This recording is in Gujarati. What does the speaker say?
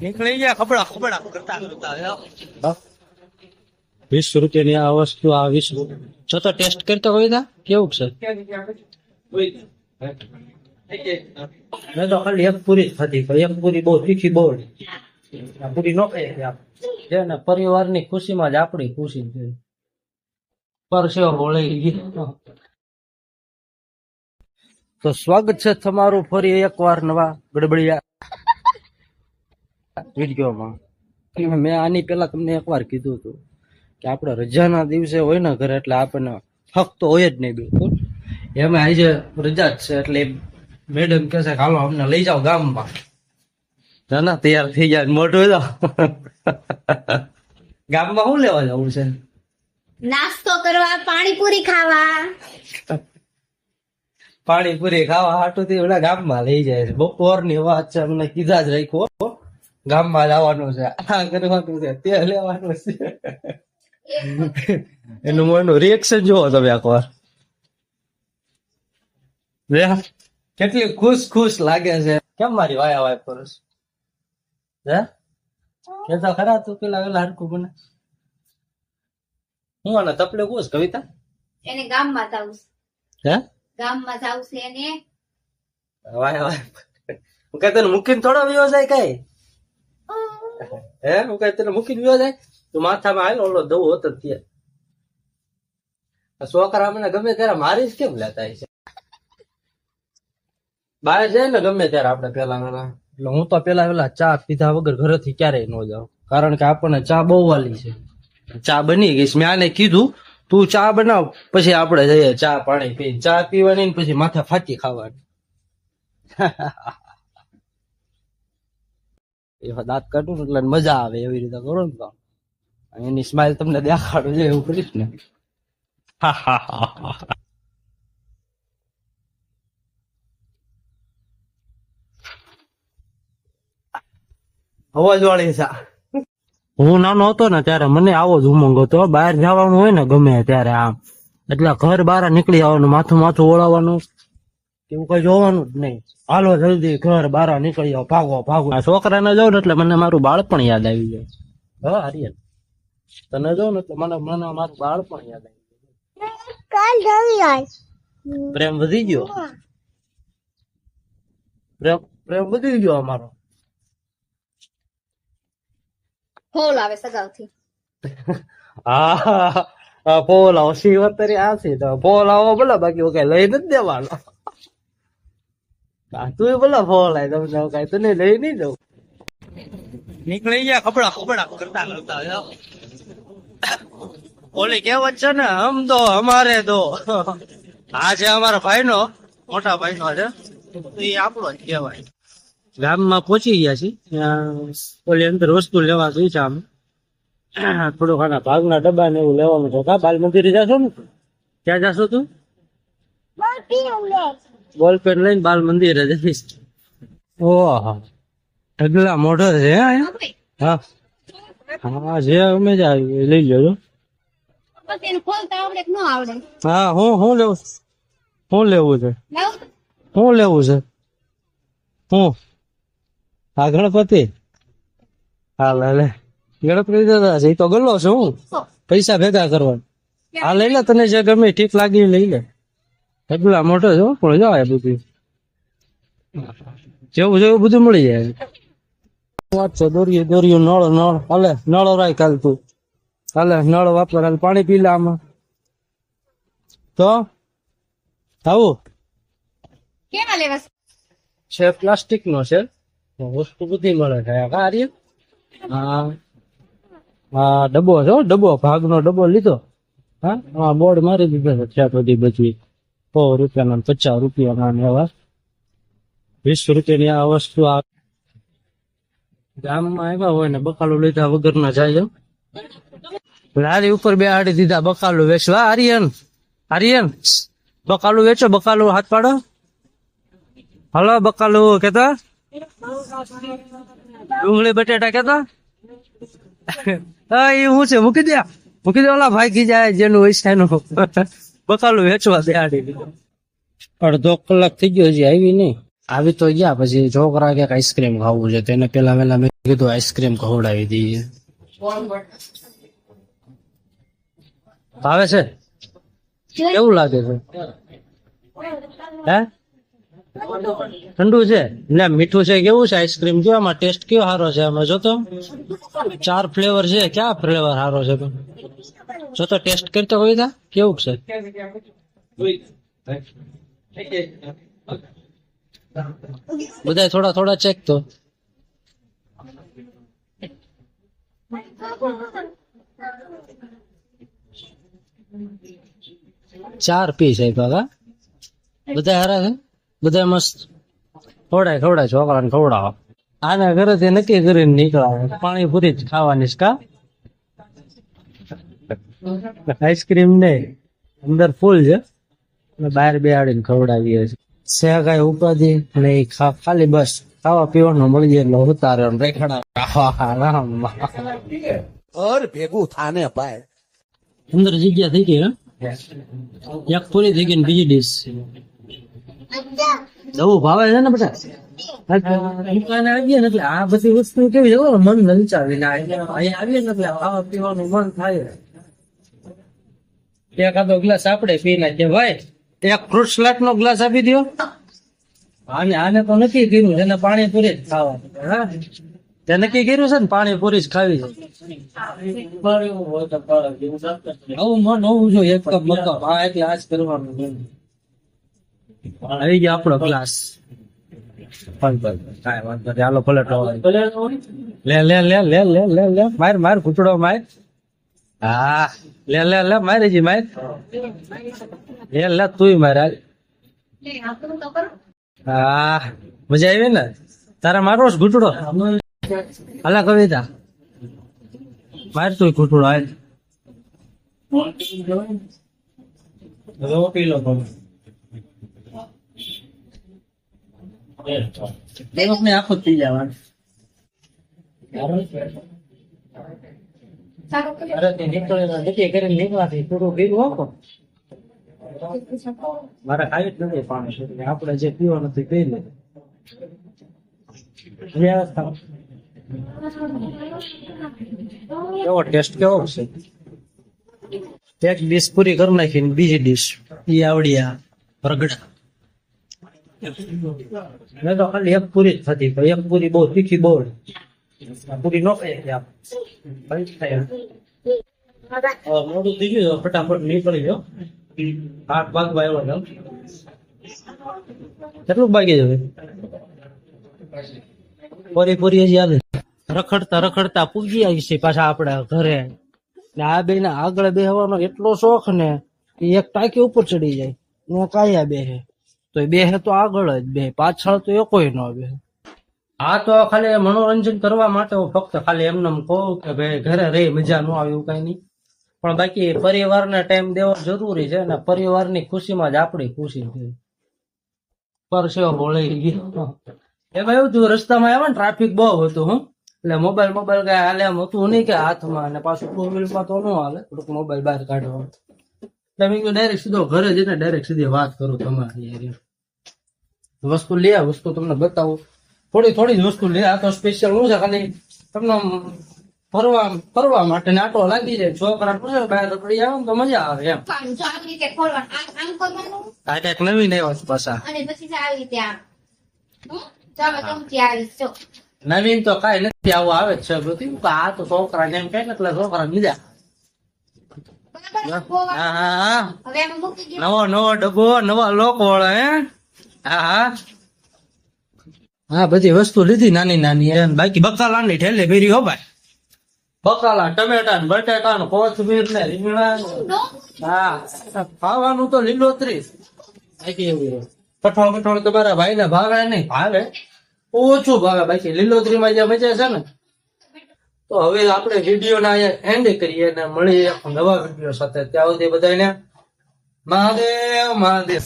નીકળી ગયા ખબડા ખબડા કરતા કરતા વીસ રૂપિયાની આ વસ્તુ આ વીસ છો તો ટેસ્ટ કરતો હોય તા કેવું છે? મેં તો ખાલી એક પૂરી જ ખાધી એક પૂરી બહુ તીખી બહુ પૂરી ન ખાઈ છે ને પરિવારની ખુશીમાં જ આપણી ખુશી છે. પરસેવો વળી ગયો. તો સ્વાગત છે તમારું ફરી એકવાર નવા ગડબડિયા વિડીયોમાં. મેં આની પહેલા તમને એકવાર કીધું હતું કે આપણે રજાના દિવસે હોય ને ઘરે એટલે આપણને હક તો હોય જ નહીં બિલકુલ. એમાં આજે રજા જ છે એટલે મેડમ કહે છે હાલો અમને લઈ જાઓ ગામમાં. ના ના તૈયાર થઈ જાય મોટું જાઓ ગામમાં શું લેવા જવું છે? નાસ્તો કરવા પાણીપુરી ખાવા. પાણીપુરી ખાવા હાટું થી ગામમાં લઈ જાય બપોર બપોરની વાત છે અમને કીધા જ રાખ્યો. ગામમાં જવાનું છે. આ કરવાનું છે. તે લેવાનું છે. એનું મોનું રિએક્શન જોવો તમે એકવાર. કેટલી ખુશ ખુશ લાગે છે. કેમ મારી વાયા વાય પુરુષ હે કે ખરા તું પેલા વેલા હરકું બને હું આને તપલે કુશ કવિતા? એને ગામમાં જાવું હે? ગામમાં જાવું છે એને. વાય વાય. હું તને મૂકીને થોડો વ્યવસાય જાય કઈ? હે? હું કઈ તને મૂકી વિયો જાય? તું માથામાં હાલ ઓલો દઉં હોત ત્યાં. છોકરા મને ગમે ત્યારે મારી જ કેમ લેતા છે બહાર જાય ને ગમે ત્યારે આપણે પેલા વેલા એટલે હું તો પેલા પેલા ચા પીધા વગર ઘરેથી ક્યારેય ન જાઉં. કારણ કે આપણને ચા બહુ વાલી છે. ચા બની ગઈ મેં આને કીધું તું ચા બનાવ પછી આપણે જઈએ ચા પાણી પી ચા પીવાની પછી માથે ફાટી ખાવાની. એવા દાંત કાઢું એટલે મજા આવે એવી રીતે કરો ને તો. એની સ્માઇલ તમને દેખાડું છે એવું કરીશ ને. અવાજ વાળી છે. હું નાનો હતો ને ત્યારે મને આવો જ ઉમંગ હતો. બહાર જવાનું હોય ને ગમે ત્યારે આમ. એટલે ઘર બહાર નીકળી આવવાનું માથું માથું ઓળાવવાનું. એવું કઈ જોવાનું જ નહીં. હાલો જલ્દી ઘર બાર નીકળી જાઓ ભાગો ભાગો. આ છોકરાને જાઉં ને એટલે મને મારું બાળપણ યાદ આવી જાય. હા હરિયન તને જાઉં ને એટલે મને મને મારું બાળપણ યાદ આવી જાય. પ્રેમ વધી ગયો? પ્રેમ પ્રેમ વધી ગયો અમારો? ફોલ આવે સગાવથી હા હા પોલ આવો શિવતરી આ છે તો પોલ આવો બોલા બાકી કઈ લઈ નથી દેવાનો. તું બોલો લાય તમે જાવ કઈ તને લઈ નહીં દઉં નીકળી ગયા કપડા કપડા કરતા કરતા ઓલી કેવત છે ને હમ દો અમારે દો. આ છે અમારા ભાઈ નો મોટા ભાઈ નો છે એ આપણો જ કહેવાય. ગામમાં પહોંચી ગયા છીએ. ઓલી અંદર વસ્તુ લેવા ગઈ છે આમ. થોડું ખાના ભાગના ડબ્બા ને એવું લેવાનું છે. કા બાલ મંદિરે જાશો ને? ક્યાં જાશો તું? બોલ પેન લઈને બાલ મંદિરે જઈશ. ઓહો. ઢગલા મોઢો છે હા હા જે અમે જ આવી એ લઈ લેજો. પછી એને ખોલતા આવડે કે ન આવડે? હા હું હું લેવું? હું લેવું છે? હું શું લેવું છે? હું? હા ગણપતિ? હા લે લે. ગણપતિ દાદા છે એ તો ગલ્લો છે હું? પૈસા ભેગા કરવા હા લઈ લે તને જે ગમે ઠીક લાગી એ લઈ લે. ઢગલા મોટો છે પણ જાય બધું. જેવું જેવું બધું મળી જાય. વાત છે દોરીએ દોરીએ નળ નળ. હાલે નળ રાય કાલ તું. હાલે નળ વાપર હાલ પાણી પી લે આમાં. તો? આવું? કેવા લેવા છે? પ્લાસ્ટિક નો છે. વસ્તુ બધી મળે છે. આ કાર્ય હા હા ડબ્બો છે ડબ્બો. ભાગનો ડબ્બો લીધો. હા? બોર્ડ મારી દીધો છે બધી બધી. સો રૂપિયાના ના પચાસ રૂપિયાના ને એવા વીસ રૂપિયાની આ વસ્તુ આ ગામમાં આવ્યા હોય ને બકાલું લીધા વગરના જાય એમ. લારી ઉપર બે હાડી દીધા બકાલું વેચવા. આર્યન આર્યન, બકાલું વેચો, બકાલું હાથ પાડો. હલો, બકાલો કેતા? ડુંગળી, બટેટા કેતા? હા, એ હું છે. મૂકી દે. મૂકી દે ઓલા ભાઈ જાય જેનું હોય એનું. બકાલું વેચવા બેહાડી દીધો. અડધો કલાક થઈ ગયો હજી આવી નહીં. આવી તો ગયા પછી છોકરા કે આઈસ્ક્રીમ ખાવું છે તેને પેલા પેલા મેં કીધું આઈસ્ક્રીમ ખવડાવી દઈએ. ભાવે છે? કેવું લાગે છે? હે? ઠંડુ છે? ને મીઠું છે કેવું છે આઈસ્ક્રીમ જો આમાં ટેસ્ટ કેવો સારો છે? આમાં જો તો ચાર ફ્લેવર છે ક્યાં ફ્લેવર સારો છે? તો જો તો ટેસ્ટ કરતો હોય તા કેવું છે? બધા થોડા થોડા ચેક તો. ચાર પીસ આપ્યા કા? બધા હારા છે? બધા મસ્ત. ખવડાય ખવડાય, છોકરાને ખવડાવો. આના ઘરેથી નક્કી કરીને નીકળ્યા પાણીપુરી જ ખાવાની કા? આઈસ્ક્રીમ ને અંદર ફૂલ છે. અને બહાર બેહાડીને ખવડાવીએ છીએ. સેગાય ઉપાધિ અને એ ખાલી બસ ખાવા પીવાનું મળી જાય એટલે ઉતારે રેખડા. અર ભેગું થાને ભાઈ. અંદર જગ્યા થઈ ગઈ એક પૂરી થઈ ગઈ ને બીજી ડીશ નવું ભાવે છે ને બધા? દુકાને આવીએ ને એટલે આ બધી વસ્તુ કેવી જવું મન લલચાવી ના આવીએ ને એટલે ખાવા પીવાનું મન થાય. એકાદો ગ્લાસ આપણે પી નાખીએ. ભાઈ, એક ફ્રૂટ સલાડ નો ગ્લાસ આપી દો આને આને તો નક્કી કર્યું એને પાણી પૂરી જ ખાવાનું તે નક્કી કર્યું છે ને, પાણીપુરી જ ખાવી છે. આવું મન હોવું જોઈએ એક કપ મક્કમ હા, એટલે આજ કરવાનું આવી ગયો આપણો ગ્લાસ. હાલો ભલે લે લે લે લે લે લે. માર માર, ઘૂંટડો માર. હા. લે લે લે, મારી જી માર. લે લે, તુંય માર. હા. મજા આવી ને? તારા મારો ઘૂંટડો? અલા, કવિતા. માર તું ઘૂંટડો, હાલ. આખો થઈ જવાનું. અરે પીવું આપણે જે પીવાનું નથી પી લે. કેવો ટેસ્ટ કેવો છે? એક ડીશ પૂરી કરી નાખી ને બીજી ડીશ ઈ આવડિયા રગડા. મેં તો ખાલી એક પૂરી જ થતી એક પૂરી બહુ તીખી બહુ નીકળી ગયો કેટલું બાકી છે પોરી પોરી હજી આવે રખડતા રખડતા પૂગી આવી છે પાછા આપડા ઘરે. ને આ બે ને આગળ બેહવાનો એટલો શોખ ને એક ટાંકી ઉપર ચડી જાય. ને કાયા બેહે. તો એ બેહે તો આગળ જ બે પાછળ તો એકોય ન બે આ તો ખાલી મનોરંજન કરવા માટે હું ફક્ત ખાલી એમને એમ કહું કે ભાઈ ઘરે રહી મજા ન આવે એવું કઈ નહીં. પણ બાકી પરિવારને ટાઈમ દેવો જરૂરી છે અને પરિવારની ખુશીમાં જ આપણી ખુશી છે. પરસેવો બોલાઈ ગયો. એમાં એવું થયું રસ્તામાં આવ્યા ને ટ્રાફિક બહુ હતું હું. એટલે મોબાઈલ મોબાઈલ કઈ હાલે એમ હતું નહીં કે હાથમાં અને પાછું ટુ વ્હીલમાં તો ન હાલે. થોડુંક મોબાઈલ બહાર કાઢવાનું એટલે મેં ડાયરેક્ટ સીધો ઘરે જઈને ડાયરેક્ટ સીધી વાત કરું તમારી વસ્તુ લે વસ્તુ તમને બતાવું. થોડી થોડી જ વસ્તુ લે. આ તો સ્પેશિયલ હું છે ખાલી તમને ફરવા ફરવા માટે આટો લાગી જાય. છોકરા પૂછે બહાર રખડી આવે તો મજા આવે એમ. આ કંઈક નવીન નહીં છે પાછા. નવીન તો કઈ નથી આવું આવે જ છે. બધું આ તો છોકરા જેમ કઈ એટલે છોકરા બીજા એમાં નવો નવો ડબ્બો નવા લોકો વાળા હે? હા હા. હા બધી વસ્તુ લીધી નાની નાની એમ. બાકી બકાલાની ઠેલી ભેરી હો ભાઈ. બકાલા ટમેટા ને બટેટા ને કોથમીર ને રીંગણા હા ખાવાનું તો લીલોતરી. બાકી એવું કઠોળ કઠોળ તમારા ભાઈ ને ભાવે નહીં ભાવે. ઓછું ભાવે બાકી લીલોતરી માં જે મજા છે ને તો હવે આપણે વીડિયો ના એન્ડ કરીએ ને મળીએ નવા વીડિયો સાથે. ત્યાં સુધી બધાને મહાદેવ મહાદેવ.